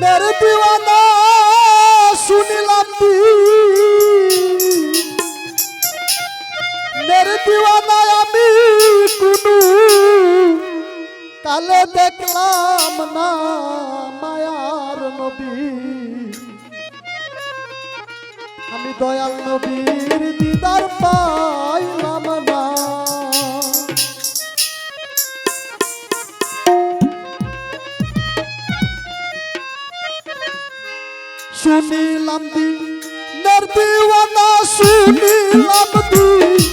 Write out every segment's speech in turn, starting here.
মেরে দিওয়ানা, শুনিলাম দি মেরে দিওয়ানা আমি কুনু। কালে দেখলাম না মায়ার নবী। আমি দয়াল নবীর দিদার পাইলাম না। শুনিলাম দিনের দিওয়ানা শুনিলাম দিন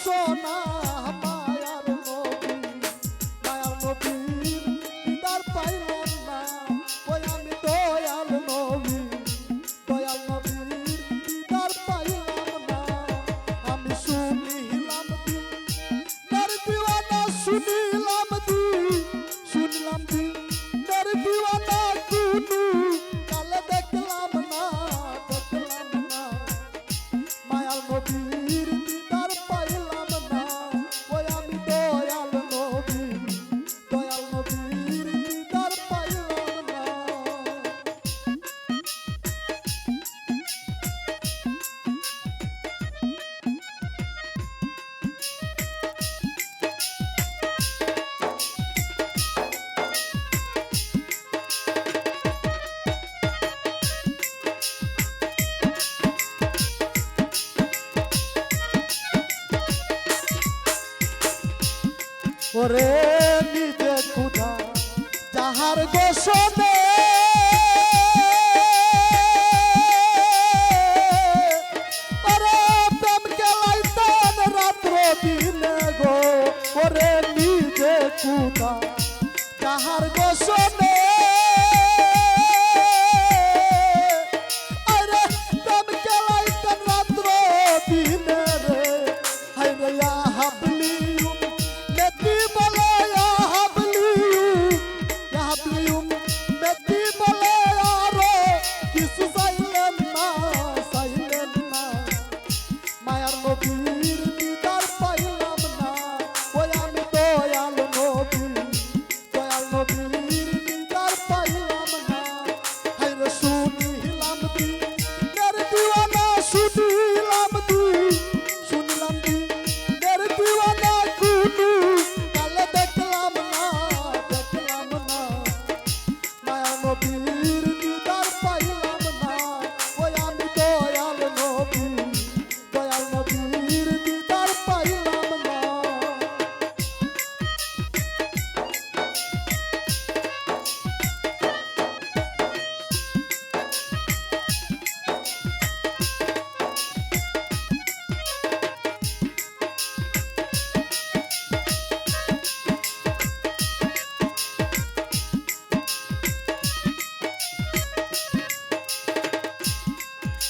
song. ওরে নিজে খুদা যাহার গোসন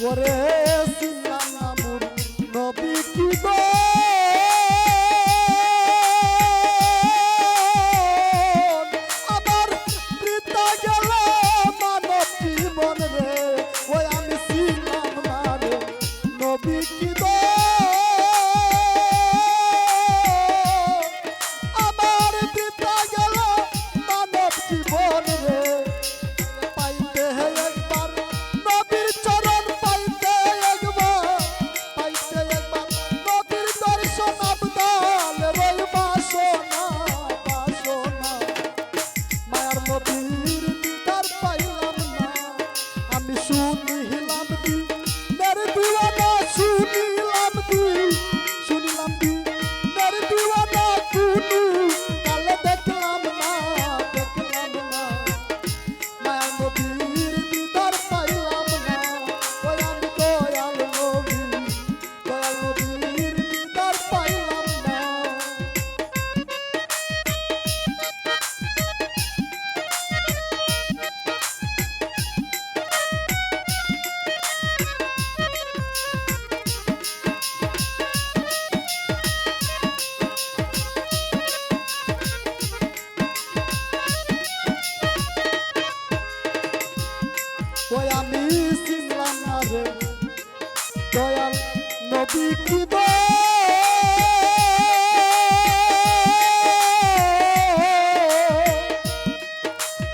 Suarez. দয়াল নবী কি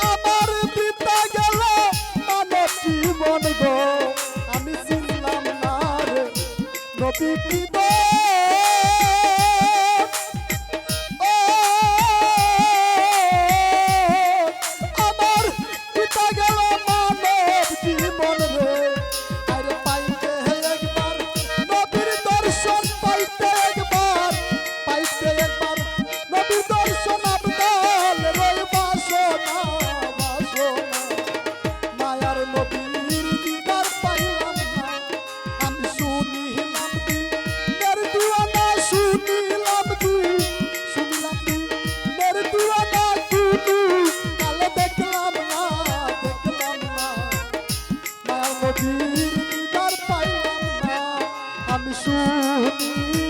আমার বৃদ্ধা গেল মানব জীবন গো আমি চিনলাম না নবী কি শুনি।